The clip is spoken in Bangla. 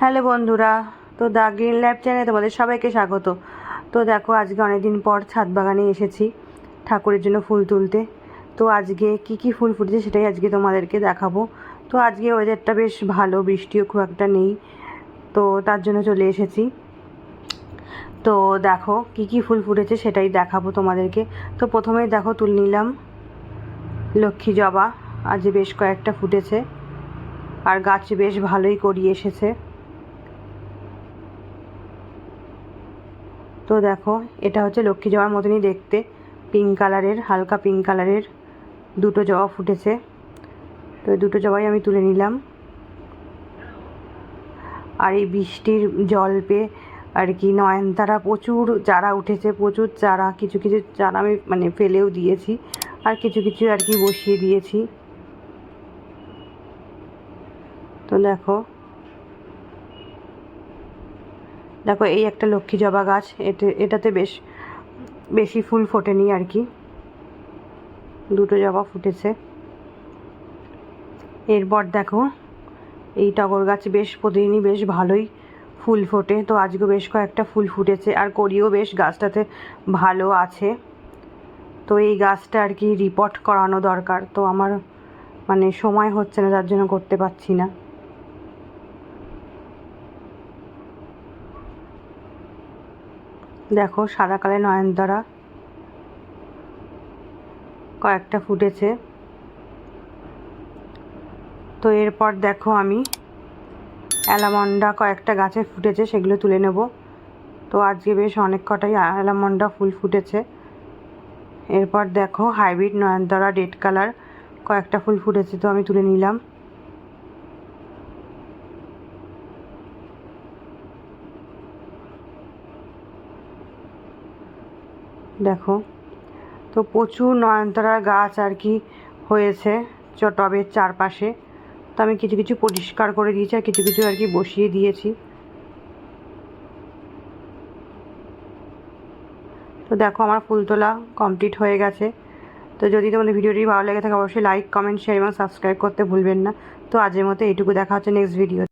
হ্যালো বন্ধুরা, তো দ্য গ্রিন ল্যাব চ্যানেলে তোমাদের সবাইকে স্বাগত। তো দেখো, আজকে অনেকদিন পর ছাদ বাগানে এসেছি ঠাকুরের জন্য ফুল তুলতে। তো আজকে কি কি ফুল ফুটেছে সেটাই আজকে তোমাদেরকে দেখাবো। তো আজকে ওয়েদারটা বেশ ভালো, বৃষ্টিও খুব একটা নেই। তো তার জন্য চলে এসেছি। তো দেখো, কি কি ফুল ফুটেছে সেটাই দেখাবো তোমাদেরকে। তো প্রথমেই দেখো তুল নিলাম লক্ষ্মী জবা, আজ বেশ কয়েকটা ফুটেছে। আর গাছ বেশ ভালোই করিয়ে এসেছে। তো দেখো, এটা হচ্ছে লক্ষ্মী জবার মতনই দেখতে। পিঙ্ক কালারের, হালকা পিঙ্ক কালারের দুটো জবা ফুটেছে। তো দুটো জবাই আমি তুলে নিলাম। আর এই বৃষ্টির জল পেয়ে আর কি, নয়নতারা প্রচুর, চারা উঠেছে প্রচুর চারা, কিছু কিছু চারা আমি মানে ফেলেও দিয়েছি আর কিছু কিছু আর কি বসিয়ে দিয়েছি। তো দেখো দেখো এই একটা লক্ষ্মী জবা গাছ, এতে, এটাতে বেশ, বেশি ফুল ফোটেনি আর কি। দুটো জবা ফুটেছে। এরপর দেখো, এই টগর গাছ বেশ প্রতিদিনই বেশ ভালোই ফুল ফোটে। তো আজকে বেশ কয়েকটা ফুল ফুটেছে আর করিও বেশ গাছটাতে ভালো আছে। তো এই গাছটা আর কি রিপোর্ট করানো দরকার। তো আমার মানে সময় হচ্ছে না যার জন্য করতে পারছি না। দেখো, সাদা কালে নয়নতারা কয়েকটা ফুটেছে। তো এরপর দেখো আমি অ্যালামন্ডা কয়েকটা গাছে ফুটেছে, সেগুলো তুলে নেব। তো আজকে বেশ অনেক কটাই অ্যালামন্ডা ফুল ফুটেছে। এরপর দেখো, হাইব্রিড নয়নতারা রেড কালার কয়েকটা ফুল ফুটেছে, তো আমি তুলে নিলাম। দেখো, তো প্রচুর নয়নতারার গাছ আর কি হয়েছে টবের চারপাশে। তো আমি কিছু কিছু পরিষ্কার করে দিয়েছি আর কিছু কিছু আর কি বসিয়ে দিয়েছি। তো দেখো আমার ফুল তোলা কমপ্লিট হয়ে গেছে। তো যদি তোমাদের ভিডিওটি ভালো লেগে থাকে, অবশ্যই লাইক কমেন্ট শেয়ার এবং সাবস্ক্রাইব করতে ভুলবেন না। তো আজের মতো এইটুকু দেখা হচ্ছে নেক্সট ভিডিও